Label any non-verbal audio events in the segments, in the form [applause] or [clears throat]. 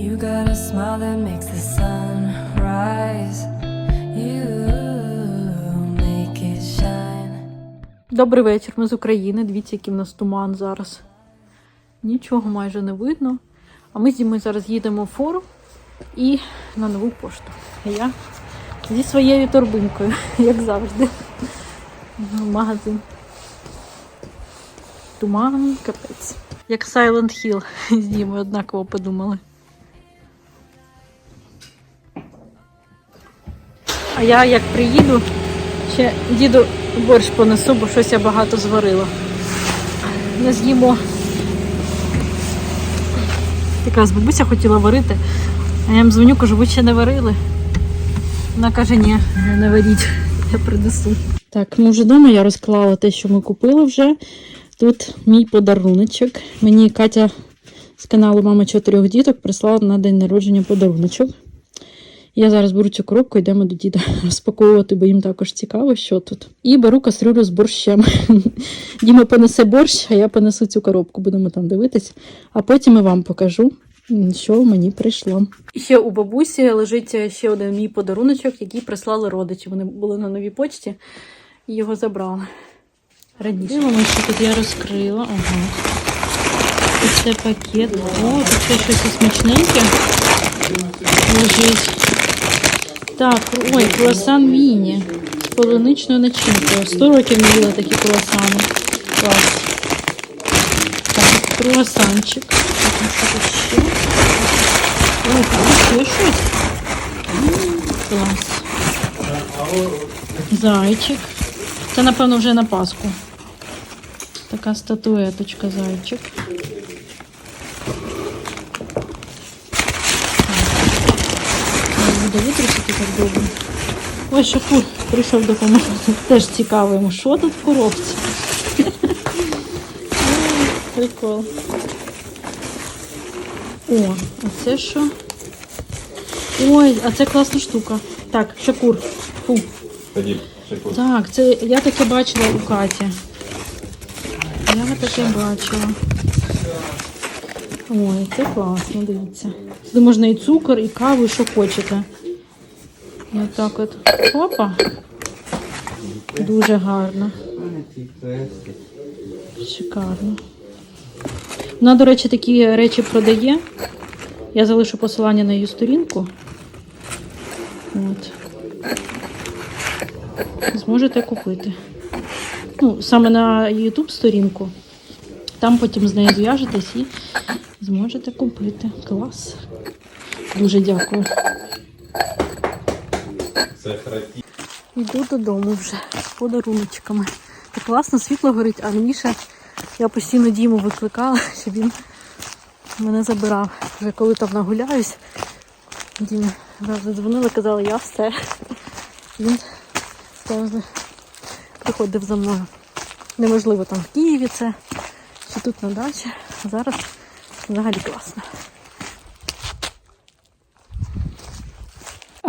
You got a smile that makes the sun rise. You make it shine. Добрий вечір, ми з України. Дивіться, який в нас туман зараз. Нічого майже не видно. А ми з Дімою зараз їдемо в форум і на нову пошту. Я зі своєю торбинкою, [laughs] як завжди. Магазин. Туман, капець. Як Silent Hill [laughs] з Дімою однаково подумали. А я як приїду, ще діду борщ понесу, бо щось я багато зварила. Не з'їмо. Якраз бабуся хотіла варити, а я їм дзвоню, кажу, ви ще не варили. Вона каже, ні, не варіть, я принесу. Так, ми вже вдома я розклала те, що ми купили вже. Тут мій подаруночок. Мені Катя з каналу Мама чотирьох діток прислала на день народження подаруночок. Я зараз беру цю коробку, йдемо до діда [laughs] розпаковувати, бо їм також цікаво, що тут. І беру кастрюлю з борщем. [laughs] Діма понесе борщ, а я понесу цю коробку, будемо там дивитись. А потім і вам покажу, що мені прийшло. І ще у бабусі лежить ще один мій подаруночок, який прислали родичі. Вони були на новій почті і його забрали. Раніше. Дивимося, що тут я розкрила. Ага. І це пакет. О, тут ще щось смачненьке лежить. Так, ой, круасан Віні з полуничною начинкою. 100 років не їла такі круасани. Клас. Так, круасанчик. Ой, ще щось. Клас. Зайчик. Це, напевно, вже на Пасху. Така статуеточка зайчик. Не витрусити так довго. Ой, Шакур прийшов допомогти. Теж цікаво йому, що тут в коробці. [laughs] Прикол. О, а це що? Ой, а це класна штука. Так, Шакур. Фу. Так, це я таке бачила у Каті. Я таке бачила. Ой, це класно, дивіться. Сюди можна і цукор, і каву, і що хочете. Отак от. Опа. Дуже гарно. Шикарно. Вона, до речі, такі речі продає. Я залишу посилання на її сторінку. От. Зможете купити. Ну, саме на YouTube сторінку. Там потім з нею зв'яжетесь і зможете купити. Клас. Дуже дякую. Йду додому вже подаруночками. Так класно, світло горить, а раніше я постійно Діму викликала, [laughs] щоб він мене забирав. Вже коли там нагуляюсь, Дімі завжди дзвонили, казали, я все. Він завжди приходив за мною. Неможливо там в Києві це, чи тут на дачі. А Зараз взагалі класно.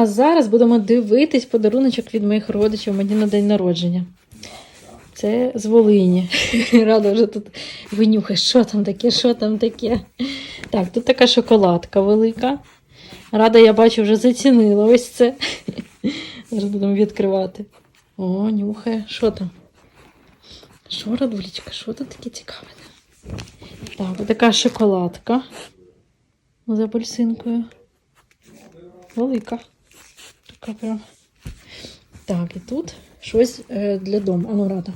А зараз будемо дивитись подаруночок від моїх родичів мені на день народження. Це з Волині. [laughs] Рада вже тут винюхай, що там таке, що там таке. Так, тут така шоколадка велика. Рада, я бачу, вже зацінила ось це. [laughs] Зараз будемо відкривати. О, нюхає. Що там? Що, Радулечка, що тут таке цікаве? Так, така шоколадка з апельсинкою. Велика. Така прям. Так, і тут щось е, для дому. Ану, рада.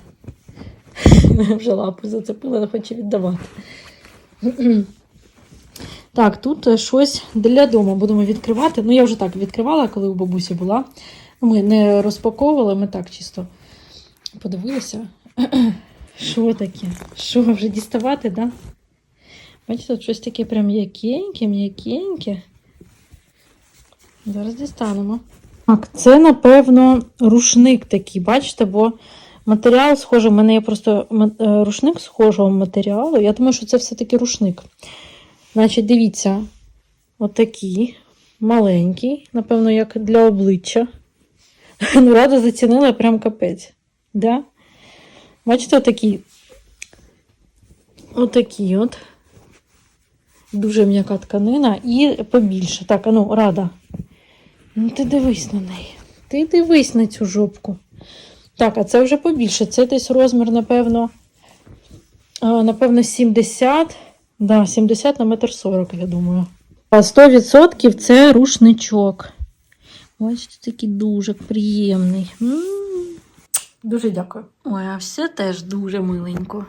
[laughs] Вже лапу зацепила, не хоче віддавати. [clears throat] Так, тут е, щось для дому будемо відкривати. Ну, я вже так відкривала, коли у бабусі була. Ми не розпаковували, ми так чисто подивилися. [clears throat] Що таке? Що вже діставати? Да? Бачите, тут щось таке прям м'якеньке, м'якеньке. Зараз дістанемо. Так, це, напевно, рушник такий, бачите, бо матеріал схожий. У мене є просто е, рушник схожого матеріалу. Я думаю, що це все-таки рушник. Значить, дивіться, отакий, маленький, напевно, як для обличчя. [laughs] Ну, рада зацінила прям капець. Да? Бачите, отакий. Отакий от. Дуже м'яка тканина і побільше. Так, ну, рада. Ну, ти дивись на неї. Ти дивись на цю жопку. Так, а це вже побільше. Це десь розмір, напевно. Напевно, 70. Да, 70 на метр 40, я думаю. А 100% це рушничок. Бачите, такий дуже приємний. М. Дуже дякую. Ой, а все теж дуже миленько.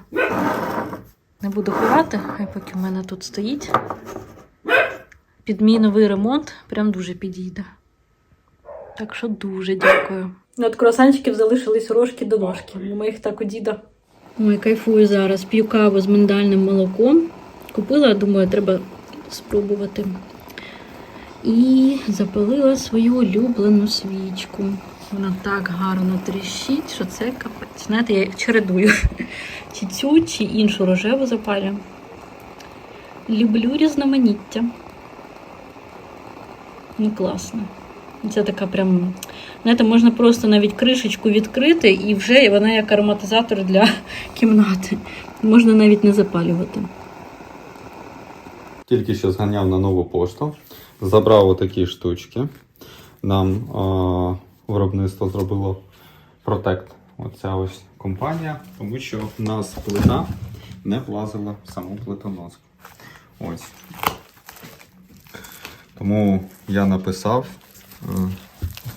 Не буду ховати, хай поки в мене тут стоїть. Під мій новий ремонт прям дуже підійде. Так що дуже дякую. Ну, От круасанчиків залишились рожки до ножки. Ми їх так у діда. Ой, кайфую зараз. П'ю каву з миндальним молоком. Купила, думаю, треба спробувати. І запалила свою улюблену свічку. Вона так гарно тріщить, що це капець. Знаєте, я їх чередую. Чи цю, чи іншу рожеву запалю. Люблю різноманіття. Ну, класно. Це така прям. Знаєте, можна просто навіть кришечку відкрити, і вже вона як ароматизатор для [laughs] кімнати. Можна навіть не запалювати. Тільки що зганяв на нову пошту, забрав отакі штучки. Нам е, виробництво зробило Protect, оця ось компанія, тому що в нас плита не влазила в саму плитоноску. Ось. Тому я написав,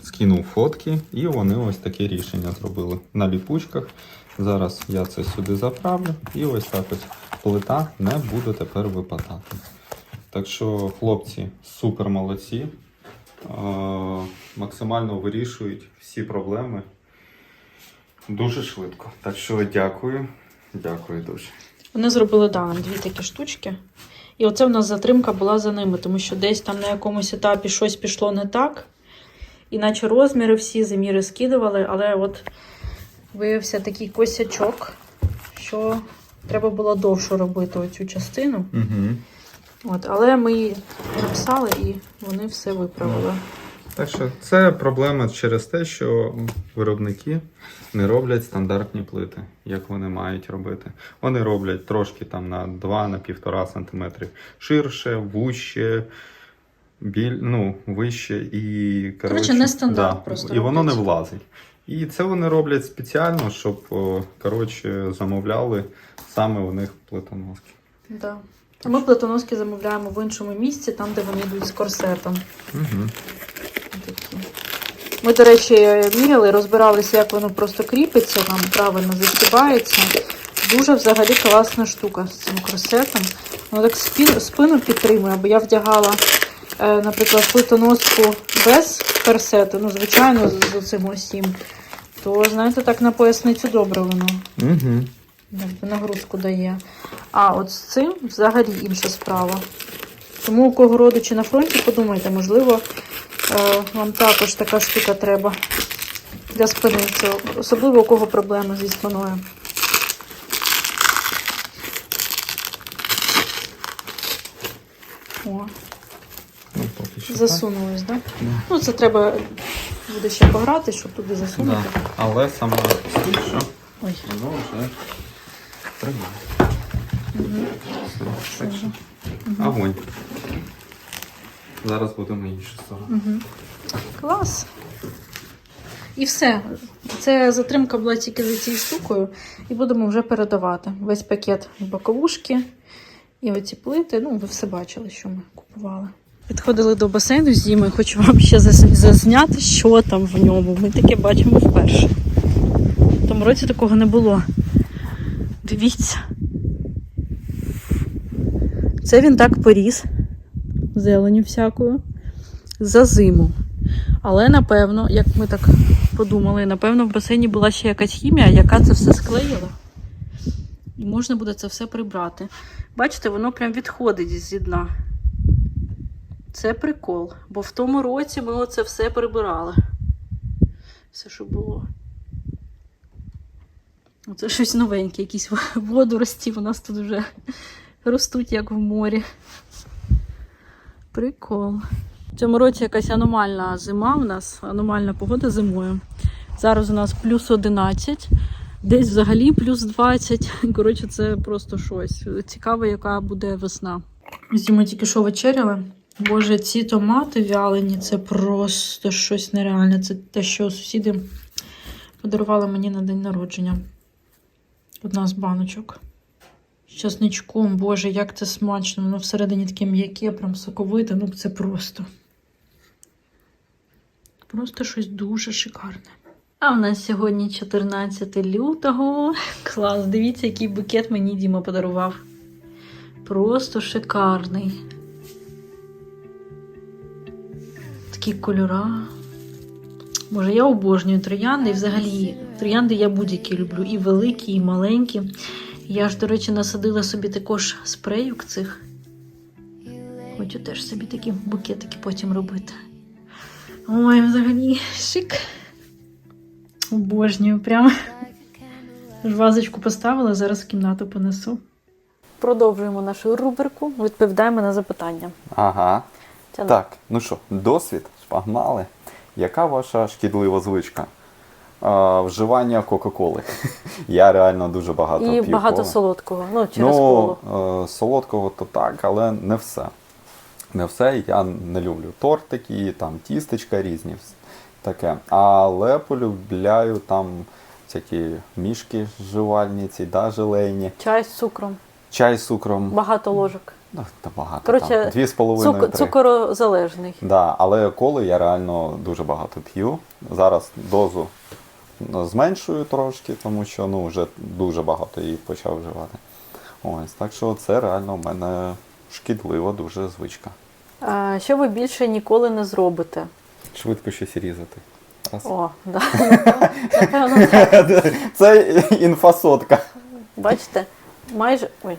скинув фотки, і вони ось таке рішення зробили на ліпучках. Зараз я це сюди заправлю, і ось так ось плита не буде тепер випадати. Так що хлопці супер молодці, е, максимально вирішують всі проблеми дуже швидко. Так що дякую, дякую дуже. Вони зробили да, дві такі штучки. І оце в нас затримка була за ними, тому що десь там на якомусь етапі щось пішло не так. Іначе розміри всі заміри скидували, але от виявився такий косячок, що треба було довше робити оцю частину. Угу. От, але ми її написали і вони все виправили. Так що це проблема через те, що виробники не роблять стандартні плити, як вони мають робити. Вони роблять трошки там на 2-1,5 см ширше, вуще, біль, ну, вище і Коротше, не стандарт просто І воно не влазить. І це вони роблять спеціально, щоб коротше, замовляли саме у них плитоноски. Да. А ми плитоноски замовляємо в іншому місці, там, де вони йдуть з корсетом. Угу. Такі. Ми, до речі, міряли, розбиралися, як воно просто кріпиться, там правильно застібається. Дуже взагалі класна штука з цим корсетом. Воно так спину, підтримує, бо я вдягала, е, наприклад, плитоноску без корсету, ну, звичайно, з, цим усім. То, знаєте, так на поясницю добре воно Угу. нагрузку дає. А от з цим взагалі інша справа. Тому у кого родичі на фронті, подумайте, можливо, вам також така штука треба для спини. Це особливо у кого проблеми зі спиною. О, Ну, так. засунулось, так? Да? Ну, це треба буде ще пограти, щоб туди засунути. Да. Але саме що Ой. воно вже тримає. Все, так що огонь. Зараз будемо іншу сторону. Угу. Клас. І все. Це затримка була тільки за цією штукою. І будемо вже передавати весь пакет боковушки. І оці плити. Ну, ви все бачили, що ми купували. Підходили до басейну з Дімою, хочу вам ще зазняти, що там в ньому. Ми таке бачимо вперше. В тому році такого не було. Дивіться. Це він так поріс зеленю всякою за зиму. Але напевно, як ми так подумали, напевно, в басейні була ще якась хімія, яка це все склеїла. І можна буде це все прибрати. Бачите, воно прям відходить зі дна. Це прикол. Бо в тому році ми оце все прибирали. Все, що було. Оце щось новеньке, якісь [laughs] водорості у нас тут вже ростуть, як в морі. Прикол. В цьому році якась аномальна зима у нас, аномальна погода зимою. Зараз у нас плюс 11, десь взагалі плюс 20. [laughs] Коротше, це просто щось. Цікаво, яка буде весна. З Дімою тільки що вечеряли. Боже, ці томати вялені це просто щось нереальне. Це те, що сусіди подарували мені на день народження. Одна з баночок. З часничком, боже, як це смачно. Воно всередині таке м'яке, прям соковите. Ну, це просто. Просто щось дуже шикарне. А в нас сьогодні 14 лютого. Клас, дивіться, який букет мені Діма подарував. Просто шикарний. Такі кольора. Боже, я обожнюю троянди. І взагалі, троянди я будь-які люблю. І великі, і маленькі. Я ж, до речі, насадила собі також спреюк цих. Хочу теж собі такі букетики потім робити. Ой, взагалі, шик. Обожнюю, прямо. Ж Вазочку поставила, зараз в кімнату понесу. Продовжуємо нашу рубрику. Відповідаємо на запитання. Ага. Тяну. Так, ну що, досвід, погнали. Яка ваша шкідлива звичка? А, вживання Кока-Коли. [laughs] Я реально дуже багато І п'ю багато коли. солодкого. Ну, через коло. Ну, е, солодкого то так, але не все. Не все. Я не люблю тортики, там тістечка різні. Таке. Але полюбляю там всякі мішки жувальні, ці да, желейні. Чай з цукром. Чай з цукром. Багато ложок. Ну, та багато. Коротше, там, дві з половиною, Цук... Цукорозалежний. Да, але коли я реально дуже багато п'ю. Зараз дозу зменшую трошки, тому що ну, вже дуже багато її почав вживати. Ось, так що це реально в мене шкідлива дуже звичка. А, що ви більше ніколи не зробите? Швидко щось різати. Раз. О, да. Напевно, [laughs] так. Це інфосотка. Бачите, майже. Ой.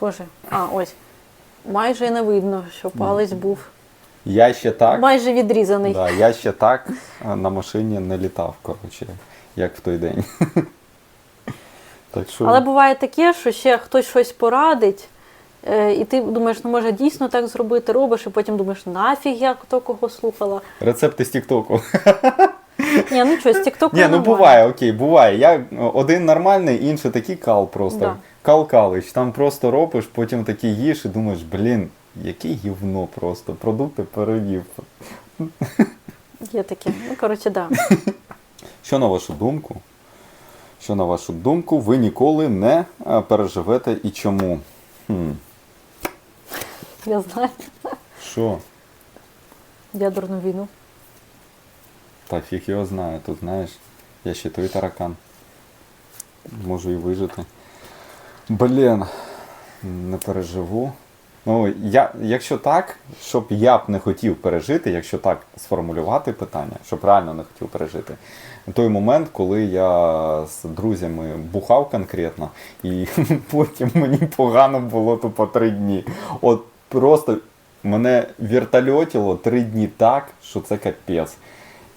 Боже. А, ось. Майже не видно, що палець був Я ще так. майже відрізаний. Да, я ще так е, на машині не літав, коротше, як в той день. [laughs] Так що Але буває таке, що ще хтось щось порадить, е, і ти думаєш, ну може дійсно так зробити, робиш, і потім думаєш, нафіг я хто кого слухала. рецепти з Тіктоку. [laughs] Ні, ну що, з Тіктоку Ні, ну буває, окей, буває. Я один нормальний, інший такий кал просто. Да. Кал Калич. Там просто робиш, потім такий їш і думаєш, блін, яке гівно просто. Продукти перевів. Є таке. Ну, коротше, да. Що на вашу думку? Що на вашу думку, ви ніколи не е, переживете і чому? Хм. Я знаю. Що? Ядерну війну. Та фіг його знає, тут знаєш, я ще той таракан. Можу і вижити. Блін, не переживу. Ну, я, якщо так, щоб я б не хотів пережити, якщо так сформулювати питання, щоб реально не хотів пережити. Той момент, коли я з друзями бухав конкретно, і [laughs] потім мені погано було тупо три дні. От просто мене вертольотило три дні так, що це капець.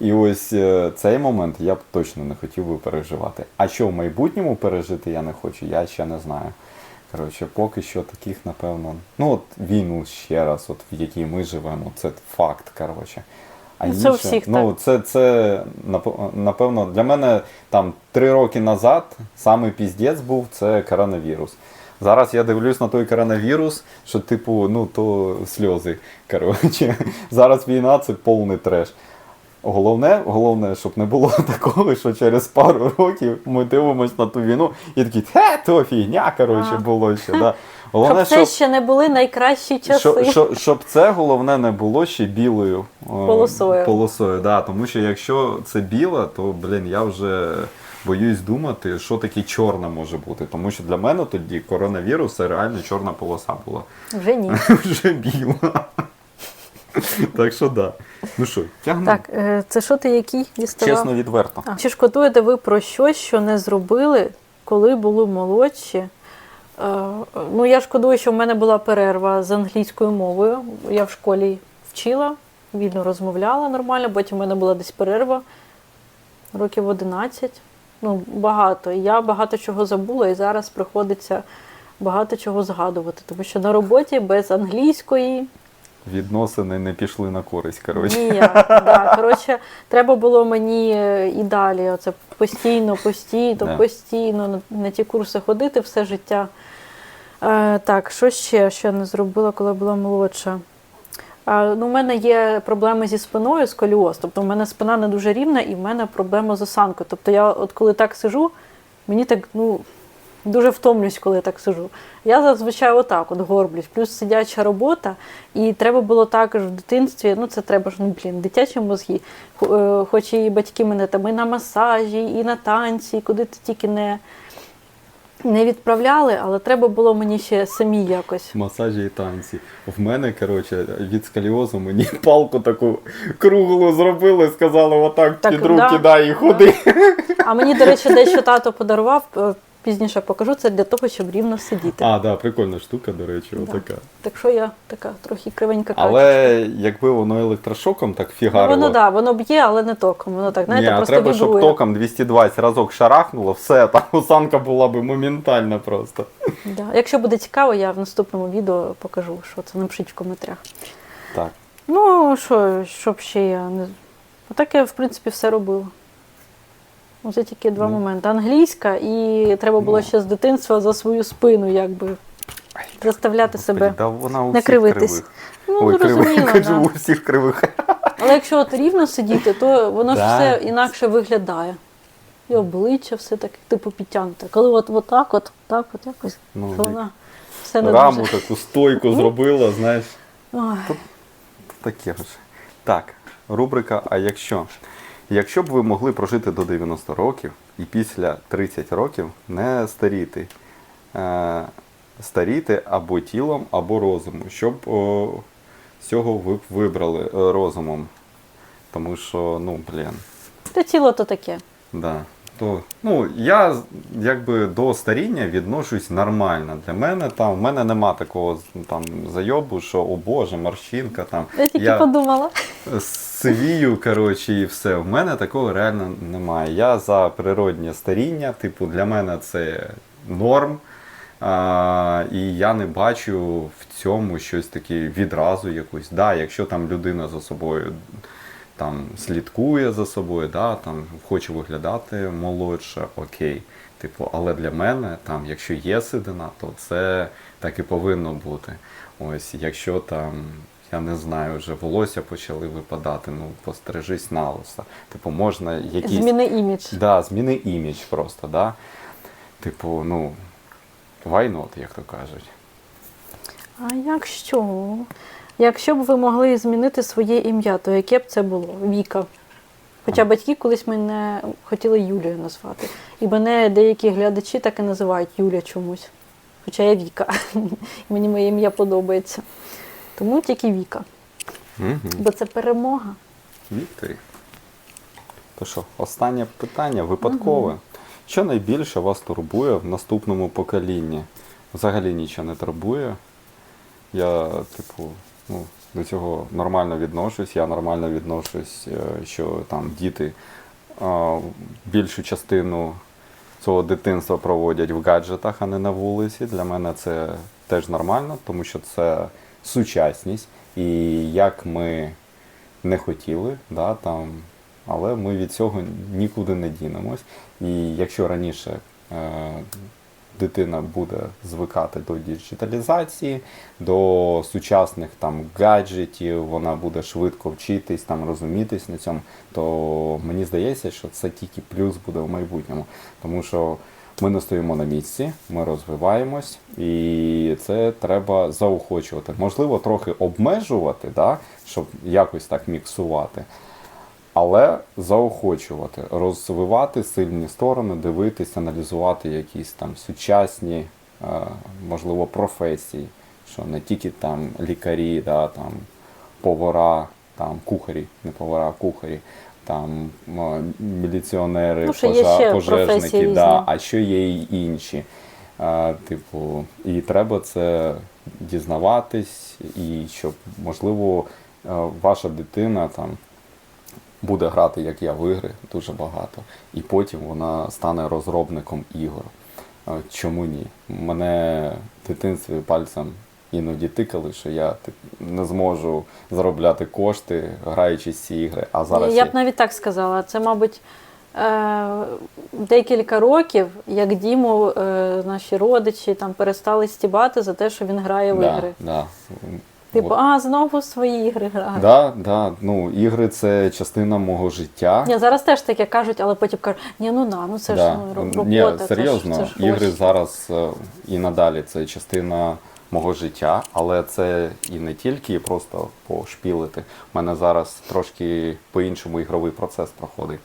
І ось е, цей момент я б точно не хотів би переживати. А що в майбутньому пережити я не хочу, я ще не знаю. Коротше, поки що таких, напевно, ну от війну ще раз, от в якій ми живемо, це факт, коротше. А Ну, це у всіх ну, це, це напевно для мене там три роки назад самий піздець був це коронавірус. Зараз я дивлюсь на той коронавірус, що типу, ну то сльози. Коротше, [laughs] зараз війна це повний треш. Головне, головне, щоб не було [laughs] такого, що через пару років ми дивимося на ту війну і такі, хе, то фігня, коротше, було ще. Да. Головне, Щоб це ще не були найкращі часи. щоб, щоб, щоб це головне не було ще білою е, Полосою. полосою да, тому що якщо це біла, то блін, я вже боюсь думати, що таке чорна може бути. Тому що для мене тоді коронавірус це реально чорна полоса була. Вже ні. [laughs] Вже біла. Так що да. [laughs] Ну що, тягнемо? Так, е, це що ти який діставав? Чесно, відверто. А, чи шкодуєте ви про щось, що не зробили, коли були молодші? Е, ну, я шкодую, що в мене була перерва з англійською мовою. Я в школі вчила, вільно розмовляла нормально, потім в мене була десь перерва років 11. Ну, багато. Я багато чого забула, і зараз приходиться багато чого згадувати. Тому що на роботі без англійської Відносини не пішли на користь, коротше. Ніяк, да. Коротше, треба було мені е, і далі оце постійно, постійно, Да. постійно на, ті курси ходити все життя. Е, так, що ще, що я не зробила, коли була молодша? А, ну, у мене є проблеми зі спиною, сколіоз. Тобто, в мене спина не дуже рівна і в мене проблема з осанкою. Тобто, я от коли так сижу, мені так ну, дуже втомлююсь, коли я так сижу. Я зазвичай отак от горблюсь, плюс сидяча робота, і треба було також в дитинстві, ну це треба ж, ну блін, дитячі мозги. Е, Хоч і батьки мене там і на масажі, і на танці, і куди ти тільки не, не відправляли, але треба було мені ще самі якось. Масажі і танці. В мене, коротше, від сколіозу мені [laughs] палку таку круглу зробили, сказали, отак Так, під руки да, дай і да. ходи. А мені, до речі, дещо тато подарував, е, пізніше покажу це для того, щоб рівно сидіти. А, да, прикольна штука, до речі, Да. отака. Так що я така трохи кривенька качечка. Але якби воно електрошоком так Ну, воно да, воно б'є, але не током. Воно так, знаєте, Ні, просто треба, вібрує. щоб током 220 разок шарахнуло, все, там осанка була би моментальна просто. Да. Якщо буде цікаво, я в наступному відео покажу, що це напишіть в коментарях. Так. Ну, що, щоб ще я не. Отак я, в принципі, все робила. Оце тільки два Ну. моменти. Англійська, і треба було Ну. ще з дитинства за свою спину, якби заставляти себе. Да вона у не всіх кривитись. кривих. Ну, Ой, зрозуміло, кривих, да. у всіх кривих. Але якщо от рівно сидіти, то воно ж Да. все інакше виглядає. І обличчя все таке, типу підтягнуте. Коли от, от так, от, так, от якось, Ну, то вона все не Раму дуже. таку стойку зробила, знаєш. Ой. Таке ж. Так, рубрика А якщо? Якщо б ви могли прожити до 90 років і після 30 років не старіти, е, старіти або тілом, або розумом, що б о, з цього ви б вибрали е, розумом? Тому що, ну, блін. Та тіло то таке. Да. То, ну, я якби до старіння відношусь нормально. Для мене там в мене нема такого там зайобу, що о Боже, морщинка там. Я тільки подумала. сивію, коротше, і все. В мене такого реально немає. Я за природнє старіння, типу, для мене це норм. А, і я не бачу в цьому щось таке відразу якусь. Да, якщо там людина за собою там слідкує за собою, да, там хоче виглядати молодше, окей. Типу, але для мене, там, якщо є сидина, то це так і повинно бути. Ось, якщо там, я не знаю, вже волосся почали випадати, ну постережись на лоса. Типу, можна якісь. Зміни імідж. Да, зміни імідж просто, да. Типу, ну, why not, як то кажуть. А якщо? Якщо б ви могли змінити своє ім'я, то яке б це було? Віка. Хоча батьки колись мене хотіли Юлією назвати. І мене деякі глядачі так і називають Юля чомусь. Хоча я Віка. [laughs] Мені моє ім'я подобається. Тому тільки Віка. Угу. Бо це перемога. Вікторі. То що, останнє питання випадкове. Що найбільше вас турбує в наступному поколінні? Взагалі нічого не турбує. Я, типу, ну, до цього нормально відношусь. Я нормально відношусь, е, що там діти е, більшу частину цього дитинства проводять в гаджетах, а не на вулиці. Для мене це теж нормально, тому що це сучасність. І як ми не хотіли, да, там, але ми від цього нікуди не дінемось. І якщо раніше е, дитина буде звикати до діджиталізації, до сучасних там гаджетів, вона буде швидко вчитись, там розумітись на цьому, то мені здається, що це тільки плюс буде в майбутньому. Тому що ми не стоїмо на місці, ми розвиваємось, і це треба заохочувати. Можливо, трохи обмежувати, да, щоб якось так міксувати. Але заохочувати, розвивати сильні сторони, дивитись, аналізувати якісь там сучасні, е, можливо, професії, що не тільки там лікарі, да, там повара, там кухарі, не повара, а кухарі, там міліціонери, Ну, професії пожежники, да, а що є й інші. А, типу, і треба це дізнаватись, і щоб, можливо, е, ваша дитина там буде грати, як я, в ігри дуже багато, і потім вона стане розробником ігор. Чому ні? Мене в дитинстві пальцем іноді тикали, що я не зможу заробляти кошти, граючи ці ігри. А зараз я б навіть так сказала. Це, мабуть, е, декілька років, як Діму е, наші родичі там перестали стібати за те, що він грає в Да, ігри. да. Типу, От. а знову свої ігри грає. Да, да. Ну, ігри це частина мого життя. Ні, зараз теж таке кажуть, але потім кажуть, ні, ну да, ну це да. ж ну, робота. Ні, це ж- серйозно, це ж ігри очі. зараз е, і надалі це частина мого життя, але це і не тільки просто пошпілити. У мене зараз трошки по-іншому ігровий процес проходить.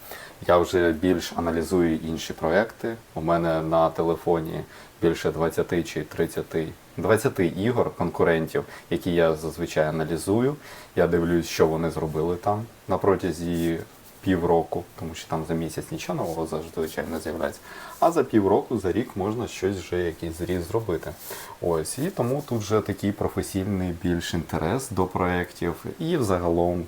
Я вже більш аналізую інші проекти. У мене на телефоні більше 20 чи 30, 20 ігор конкурентів, які я зазвичай аналізую. Я дивлюсь, що вони зробили там на протязі півроку, тому що там за місяць нічого нового зазвичай не з'являється. А за півроку, за рік можна щось вже якийсь зріз зробити. Ось і тому тут вже такий професійний більш інтерес до проєктів і взагалом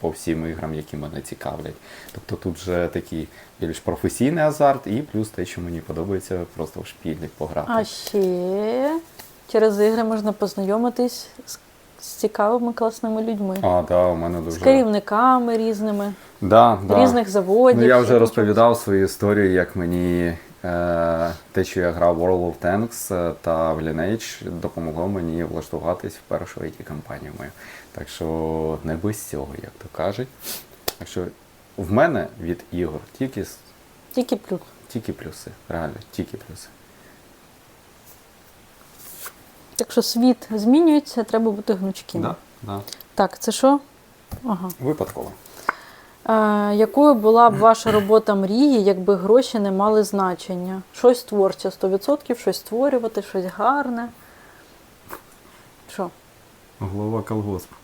по всім іграм, які мене цікавлять. Тобто тут вже такий більш професійний азарт, і плюс те, що мені подобається просто в шпілі пограти. А ще через ігри можна познайомитись з, з цікавими класними людьми. А, да, у мене З керівниками різними, да, да. різних заводів. Ну, я вже розповідав свою історію, як мені е, те, що я грав в World of Tanks е, та в Lineage, допомогло мені влаштуватись в першу it компанію мою. Так що не без цього, як то кажуть. Так що в мене від ігор тільки, Тільки плюс. тільки плюси. Реально, тільки плюси. Так що світ змінюється, треба бути гнучким. Да, да. Так, це що? Ага. Випадково. Е, якою була б ваша робота мрії, якби гроші не мали значення? Щось творче, 100%, щось створювати, щось гарне. Що? Голова колгоспу.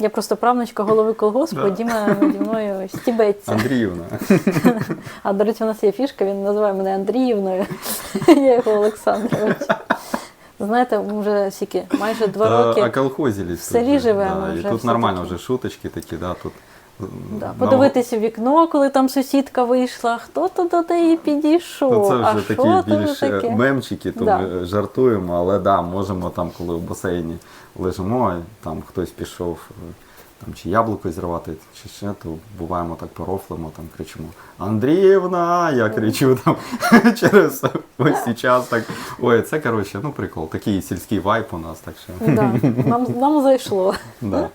Я просто правнучка голови колгоспу, Да. Діма наді мною стібеться. Андріївна. [laughs] А до речі, у нас є фішка, він називає мене Андріївною. [laughs] Я його Олександрович. Знаєте, ми вже скільки, майже два роки. А колхозілись. в селі живемо Да, і тут нормально вже шуточки такі, да, тут. Да, на- подивитись у вікно, коли там сусідка вийшла, хто то до неї підійшов. Це вже що такі більш е, таке? мемчики, то Да. ми жартуємо, але да, можемо там, коли в басейні лежимо, там хтось пішов е, там, чи яблуко зривати, чи ще, то буваємо так порофлимо, там кричимо Андріївна! Я кричу там [laughs] через ось час. Так. Ой, це коротше, ну прикол, такий сільський вайп у нас, так що. Да, нам, нам зайшло. Да.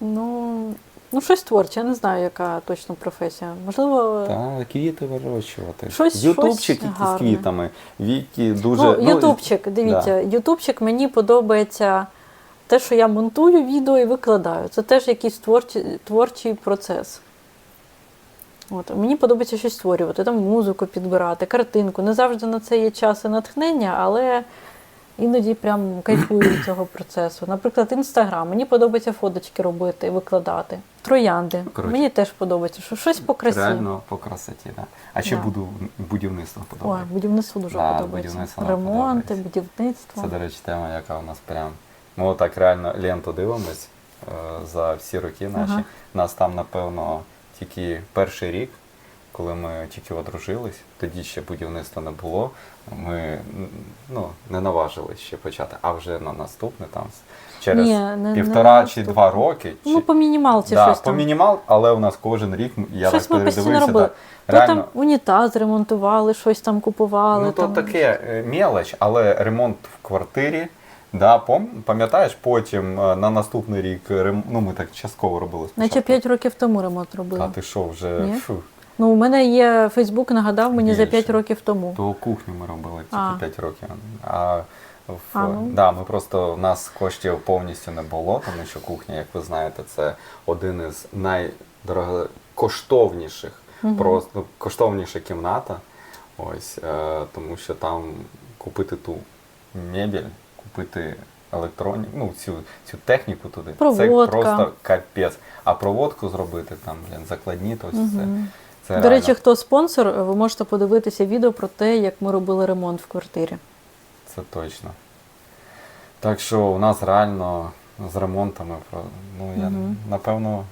Ну, ну, щось творче, я не знаю, яка точно професія. Можливо, Та квіти вирощувати. Щось- Ютубчик щось з квітами. Віки дуже. ну, Ютубчик, дивіться, Ютубчик мені подобається те, що я монтую відео і викладаю. Це теж якийсь творчий, творчий процес. От, мені подобається щось створювати, там музику підбирати, картинку. Не завжди на це є час і натхнення, але іноді прям кайфую від цього процесу. Наприклад, інстаграм. Мені подобається фоточки робити викладати. Троянди. Коротше. Мені теж подобається, що щось по красі. Реально по красоті, да. А ще Да. буду будівництво Ой, подобається. будівництво дуже Да, подобається. будівництво Ремонти, подобається. будівництво. Це, до речі, тема, яка у нас прям. Ми отак реально ленту дивимось е, за всі роки наші. Ага. Нас там, напевно, тільки перший рік, коли ми тільки одружились, тоді ще будівництва не було. Ми ну, не наважились ще почати, а вже на наступне там через Ні, не- не півтора чи наступне. два роки. Ну, по мінімалці да, щось по там. мінімал, але у нас кожен рік я щось так ми постійно передивився. робили. да, То реально, там унітаз ремонтували, щось там купували. Ну, то там. таке е, мелоч, але ремонт в квартирі. Да, пам- пам'ятаєш, потім е, на наступний рік рем... ну ми так частково робили спочатку. Наче 5 років тому ремонт робили. А ти що, вже Ні? фу, Ну, у мене є Фейсбук, нагадав мені за Більше. 5 років тому. то кухню ми робили тільки А. 5 років. А, в... А, ну. да, ми просто у нас коштів повністю не було, тому що кухня, як ви знаєте, це один із найдорогокоштовніших, просто коштовніша кімната. Ось, е, тому що там купити ту мебель, купити електроніку, ну цю, цю техніку туди. Проводка. Це просто капець. А проводку зробити там, блін, закладні, то це, Мгм. це До реально. речі, хто спонсор, ви можете подивитися відео про те, як ми робили ремонт в квартирі. Це точно. Так що у нас реально з ремонтами, ну я Мгм. напевно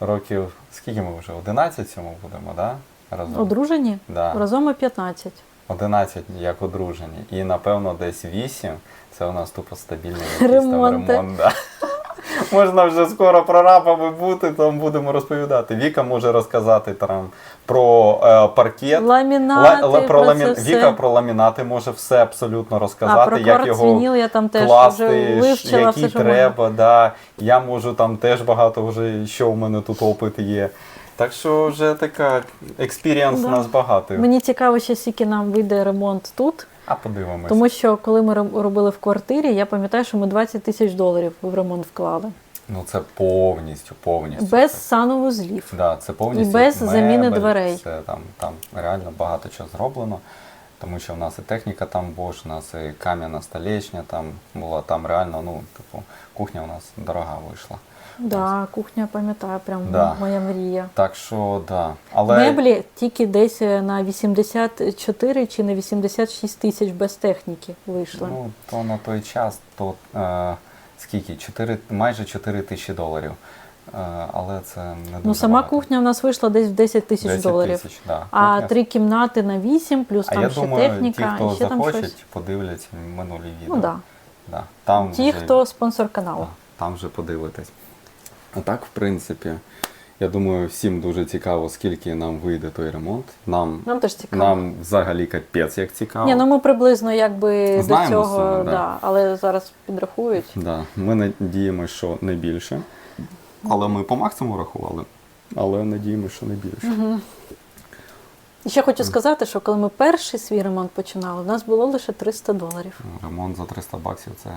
років, скільки ми вже? 11 цьому будемо, да? Разом? Одружені? Да. Разом і 15. 11 як одружені. І напевно десь 8 це у нас тупо стабільний якийсь там ремонт. Да. [laughs] Можна вже скоро прорабами бути, там будемо розповідати. Віка може розказати там про е, паркет. Ламінати, Ла- ла- про про ламі... це все. Віка про ламінати може все абсолютно А розказати, про як його я там теж класти, вже вивчила які все, що треба. Да. Я можу там теж багато вже, що в мене тут опит є. Так що вже така експіріанс Да. нас багато. Мені цікаво, ще скільки нам вийде ремонт тут, А подивимось. тому що коли ми робили в квартирі, я пам'ятаю, що ми 20 тисяч доларів в ремонт вклали. Ну це повністю, повністю. Без Це- санвузлів. Да, це повністю І без заміни дверей. Це там, там реально багато чого зроблено. Тому що в нас і техніка там Bosch, у нас і кам'яна столешня там була, там реально, ну, типу, кухня у нас дорога вийшла. Да, кухня, пам'ятаю, прям Да. моя мрія. Так що, да. Але Меблі тільки десь е, на 84 чи на 86 тисяч без техніки вийшли. ну, то на той час, то е, скільки? 4, майже 4 тисячі доларів. Е, але це не дуже ну, сама багато. кухня в нас вийшла десь в 10 тисяч 10 доларів. тисяч, да. А Кухня- три кімнати на 8, плюс а там я ще думаю, техніка, ті, хто і ще там захочуть, щось. подивляться минулі відео. Ну да. Да. Там Ті, вже- хто спонсор каналу. Да, там вже подивитесь. А так, в принципі, я думаю, всім дуже цікаво, скільки нам вийде той ремонт. Нам, Нам теж цікаво. нам взагалі капець як цікаво. Ні, ну ми приблизно якби Знаємо до цього, суму, да. да. але зараз підрахують. да, ми надіємося, що не більше. Але ми по максимуму рахували. Але надіємося, що не більше. І ще хочу сказати, що коли ми перший свій ремонт починали, у нас було лише 300 доларів. Ремонт за 300 баксів це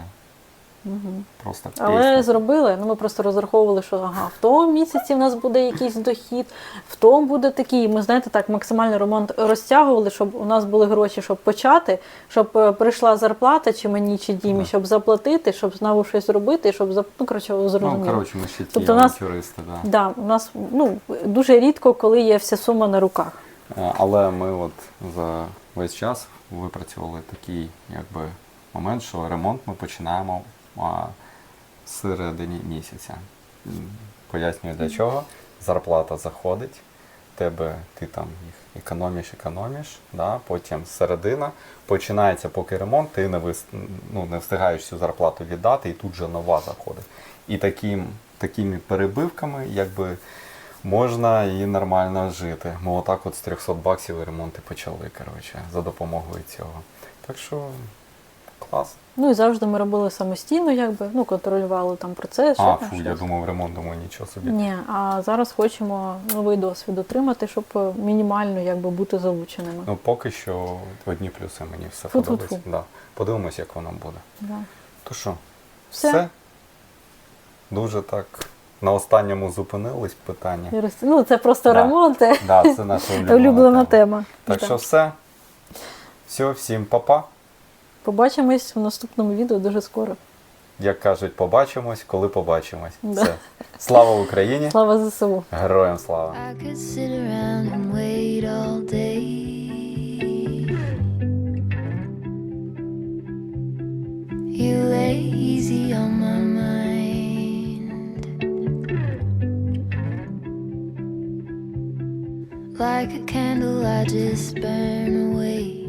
просто Але пісня. зробили. Ну ми просто розраховували, що ага, в тому місяці в нас буде якийсь дохід, в тому буде такий. Ми знаєте, так максимально ремонт розтягували, щоб у нас були гроші, щоб почати, щоб е, прийшла зарплата, чи мені, чи Дімі, Да. щоб заплатити, щоб знову щось зробити, щоб зап... ну коротше, ви Ну, коротше, ми ще ті Тобто у нас- да. Да, у нас ну дуже рідко, коли є вся сума на руках. Е, Але ми от за весь час випрацювали такий якби, момент, що ремонт ми починаємо середині місяця. Пояснюю для чого. Зарплата заходить, тебе ти там їх економиш, економиш, да? потім середина починається поки ремонт, ти не, вис... ну, не встигаєш цю зарплату віддати, і тут же нова заходить. І таким, такими перебивками, якби можна і нормально жити. Ми отак от з 300 баксів ремонти почали, коротше, за допомогою цього. Так що клас. Ну і завжди ми робили самостійно, якби ну контролювали там процес. А, фу, щось. я думав, ремонт, думаю, нічого собі. Ні, а зараз хочемо новий досвід отримати, щоб е, мінімально якби бути залученими. Ну, поки що одні плюси мені все подобається. Да. Подивимось, як воно буде. Да. То що, Все. Дуже так на останньому зупинились питання. Ну, це просто Да. ремонти. Да, це наша [laughs] улюблена, Улюблена тема. тема. Так Да. що все. Все, всім па-па. Побачимось в наступному відео дуже скоро. Як кажуть, побачимось, коли побачимось. Да. Все. Слава Україні! Слава ЗСУ! Героям слава! You on my mind. Like a candle, I just burn away.